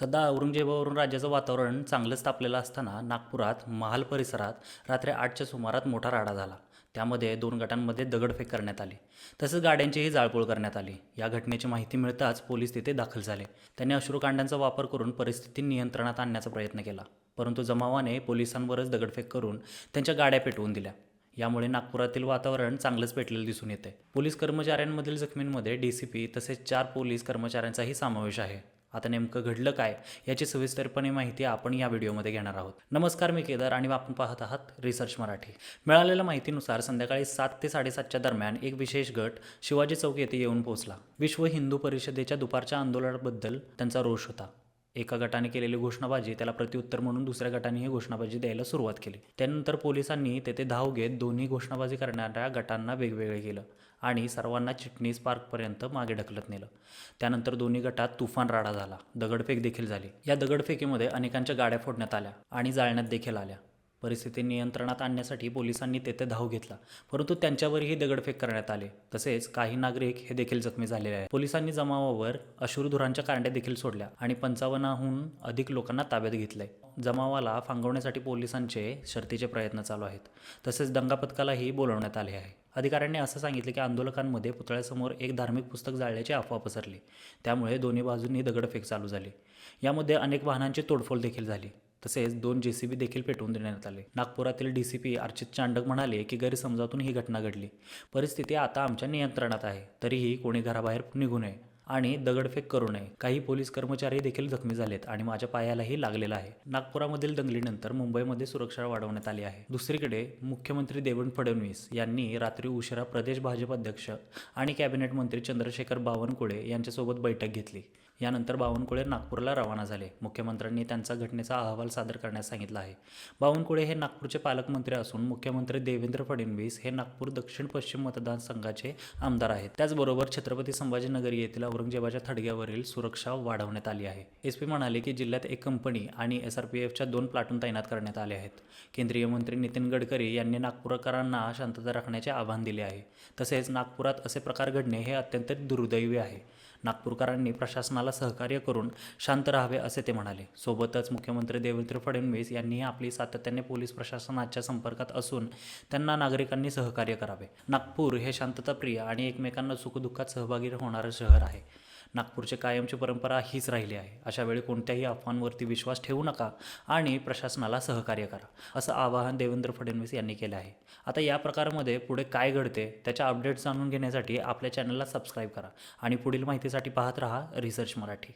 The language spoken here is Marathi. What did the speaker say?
सध्या औरंगजेबावरून राज्याचं वातावरण चांगलंच तापलेलं असताना नागपुरात महाल परिसरात रात्री आठच्या सुमारात मोठा राडा झाला. त्यामध्ये दोन गटांमध्ये दगडफेक करण्यात आली. तसंच गाड्यांचीही जाळपोळ करण्यात आली. या घटनेची माहिती मिळताच पोलीस तिथे दाखल झाले. त्यांनी अश्रुकांडांचा वापर करून परिस्थिती नियंत्रणात आणण्याचा प्रयत्न केला. परंतु जमावाने पोलिसांवरच दगडफेक करून त्यांच्या गाड्या पेटवून दिल्या. यामुळे नागपुरातील वातावरण चांगलंच पेटलेलं दिसून येते पोलीस कर्मचाऱ्यांमधील जखमींमध्ये डी सी पी तसेच चार पोलीस कर्मचाऱ्यांचाही समावेश आहे. आता नेमकं घडलं काय याची सविस्तरपणे माहिती आपण या व्हिडिओमध्ये घेणार आहोत. नमस्कार मी केदार आणि आपण पाहत आहात रिसर्च मराठी. मिळालेल्या माहितीनुसार संध्याकाळी सात ते साडेसातच्या दरम्यान एक विशेष गट शिवाजी चौक येथे येऊन पोहोचला. विश्व हिंदू परिषदेच्या दुपारच्या आंदोलनाबद्दल त्यांचा रोष होता. एका गटाने केलेली घोषणाबाजी त्याला प्रत्युत्तर म्हणून दुसऱ्या गटाने ही घोषणाबाजी द्यायला सुरुवात केली. त्यानंतर पोलिसांनी तेथे धाव घेत दोन्ही घोषणाबाजी करणाऱ्या गटांना वेगवेगळे केलं आणि सर्वांना चिटणीस पार्कपर्यंत मागे ढकलत नेलं. त्यानंतर दोन्ही गटात तुफान राडा झाला. दगडफेक देखील झाली. या दगडफेकीमध्ये अनेकांच्या गाड्या फोडण्यात आल्या आणि जाळण्यात देखील आल्या. परिस्थिती नियंत्रणात आणण्यासाठी पोलिसांनी तेथे धाव घेतला. परंतु त्यांच्यावरही दगडफेक करण्यात आले. तसेच काही नागरिक हे देखील जखमी झालेले आहेत. पोलिसांनी जमावावर अश्रुधुरांच्या कांड्या देखील सोडल्या आणि पंचावन्नाहून अधिक लोकांना ताब्यात घेतले जमावाला फांगवण्यासाठी पोलिसांचे शर्तीचे प्रयत्न चालू आहेत. तसेच दंगा पथकालाही बोलवण्यात आले आहे. अधिकाऱ्यांनी असं सांगितले की आंदोलकांमध्ये पुतळ्यासमोर एक धार्मिक पुस्तक जाळल्याची अफवा पसरली. त्यामुळे दोन्ही बाजूंनी दगडफेक चालू झाली. यामध्ये अनेक वाहनांची तोडफोड देखील झाली. तसेच दोन जे सी बी देखील पेटवून देण्यात आले. नागपुरातील D C P Archit Chandak म्हणाले की गैरसमजातून ही घटना घडली. परिस्थिती आता आमच्या नियंत्रणात आहे. तरीही कोणी घराबाहेर निघू नये. आणि दगडफेक करू नये. काही पोलीस कर्मचारी देखील जखमी झालेत आणि माझ्या पायालाही लागलेला आहे. नागपुरामधील दंगलीनंतर मुंबईमध्ये सुरक्षा वाढवण्यात आली आहे. दुसरीकडे मुख्यमंत्री देवेंद्र फडणवीस यांनी रात्री उशिरा प्रदेश भाजप अध्यक्ष आणि कॅबिनेट मंत्री चंद्रशेखर बावनकुळे यांच्यासोबत बैठक घेतली. यानंतर बावनकुळे नागपूरला रवाना झाले. मुख्यमंत्र्यांनी त्यांचा घटनेचा अहवाल सादर करण्यास सांगितला आहे. बावनकुळे हे नागपूरचे पालकमंत्री असून मुख्यमंत्री देवेंद्र फडणवीस हे नागपूर दक्षिण पश्चिम मतदारसंघाचे आमदार आहेत. त्याचबरोबर छत्रपती संभाजीनगर येथील औरंगजेबाच्या थडग्यावरील सुरक्षा वाढवण्यात आली आहे. एस पी म्हणाले की जिल्ह्यात एक कंपनी आणि एस आर पी एफच्या दोन प्लाटून तैनात करण्यात आले आहेत. केंद्रीय मंत्री नितीन गडकरी यांनी नागपूरकरांना शांतता राखण्याचे आवाहन दिले आहे. तसेच नागपुरात असे प्रकार घडणे हे अत्यंत दुर्दैवी आहे. नागपूरकरांनी प्रशासनाला सहकार्य करून शांत राहावे असे ते म्हणाले. सोबतच मुख्यमंत्री देवेंद्र फडणवीस यांनीही आपली सातत्याने पोलीस प्रशासनाच्या संपर्कात असून त्यांना नागरिकांनी सहकार्य करावे. नागपूर हे शांतताप्रिय आणि एकमेकांना सुखदुःखात सहभागी होणारं शहर आहे. नागपूरची कायमची परंपरा हीच राहिली आहे. अशा वेळी कोणत्याही अफवांवरती विश्वास ठेवू नका आणि प्रशासनाला सहकार्य करा असं आवाहन देवेंद्र फडणवीस यांनी केलं आहे. आता या प्रकारामध्ये पुढे काय घडते त्याच्या अपडेट्स जाणून घेण्यासाठी आपल्या चॅनलला सबस्क्राईब करा आणि पुढील माहितीसाठी पाहत रहा रिसर्च मराठी.